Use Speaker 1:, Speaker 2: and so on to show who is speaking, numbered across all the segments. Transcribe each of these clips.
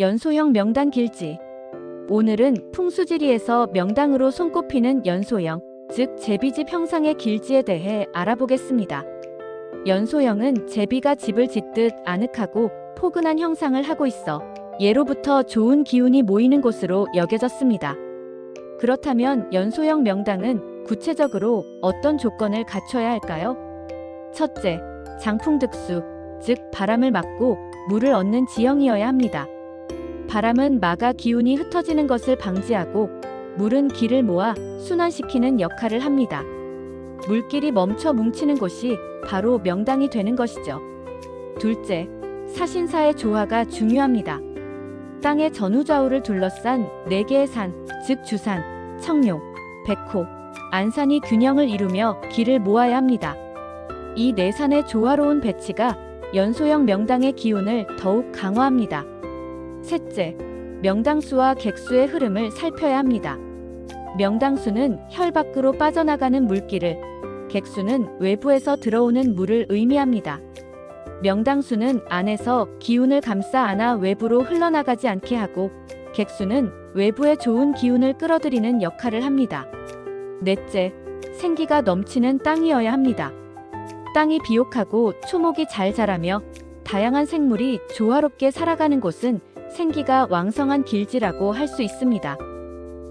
Speaker 1: 연소형 명당 길지. 오늘은 풍수지리에서 명당으로 손꼽히는 연소형, 즉 제비집 형상의 길지에 대해 알아보겠습니다. 연소형은 제비가 집을 짓듯 아늑하고 포근한 형상을 하고 있어 예로부터 좋은 기운이 모이는 곳으로 여겨졌습니다. 그렇다면 연소형 명당은 구체적으로 어떤 조건을 갖춰야 할까요? 첫째, 장풍득수, 즉 바람을 막고 물을 얻는 지형이어야 합니다. 바람은 막아 기운이 흩어지는 것을 방지하고 물은 길을 모아 순환시키는 역할을 합니다. 물길이 멈춰 뭉치는 곳이 바로 명당이 되는 것이죠. 둘째, 사신사의 조화가 중요합니다. 땅의 전후좌우를 둘러싼 네 개의 산, 즉 주산, 청룡, 백호, 안산이 균형을 이루며 길을 모아야 합니다. 이 네 산의 조화로운 배치가 연소형 명당의 기운을 더욱 강화합니다. 셋째, 명당수와 객수의 흐름을 살펴야 합니다. 명당수는 혈 밖으로 빠져나가는 물길을, 객수는 외부에서 들어오는 물을 의미합니다. 명당수는 안에서 기운을 감싸 안아 외부로 흘러나가지 않게 하고, 객수는 외부의 좋은 기운을 끌어들이는 역할을 합니다. 넷째, 생기가 넘치는 땅이어야 합니다. 땅이 비옥하고 초목이 잘 자라며 다양한 생물이 조화롭게 살아가는 곳은 생기가 왕성한 길지라고 할 수 있습니다.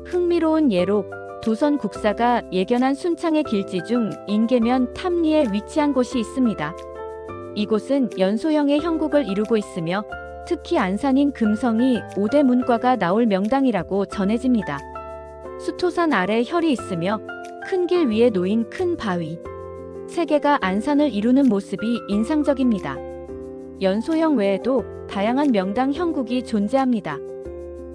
Speaker 1: 흥미로운 예로 도선 국사가 예견한 순창의 길지 중 인계면 탐리에 위치한 곳이 있습니다. 이곳은 연소형의 형국을 이루고 있으며 특히 안산인 금성이 5대 문과가 나올 명당이라고 전해집니다. 수토산 아래 혈이 있으며 큰 길 위에 놓인 큰 바위. 세 개가 안산을 이루는 모습이 인상적입니다. 연소형 외에도 다양한 명당 형국이 존재합니다.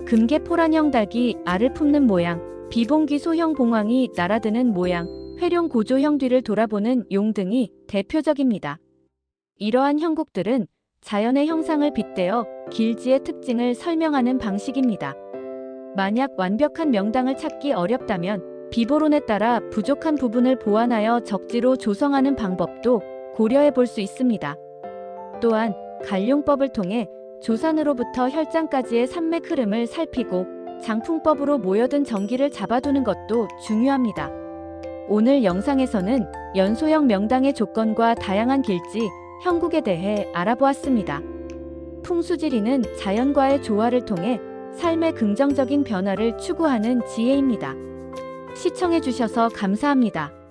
Speaker 1: 금계포란형 닭이 알을 품는 모양, 비봉기 소형 봉황이 날아드는 모양, 회룡 고조형 뒤를 돌아보는 용 등이 대표적입니다. 이러한 형국들은 자연의 형상을 빗대어 길지의 특징을 설명하는 방식입니다. 만약 완벽한 명당을 찾기 어렵다면 비보론에 따라 부족한 부분을 보완하여 적지로 조성하는 방법도 고려해 볼 수 있습니다. 또한 간룡법을 통해 조산으로부터 혈장까지의 산맥 흐름을 살피고 장풍법으로 모여든 전기를 잡아두는 것도 중요합니다. 오늘 영상에서는 연소형 명당의 조건과 다양한 길지, 형국에 대해 알아보았습니다. 풍수지리는 자연과의 조화를 통해 삶의 긍정적인 변화를 추구하는 지혜입니다. 시청해주셔서 감사합니다.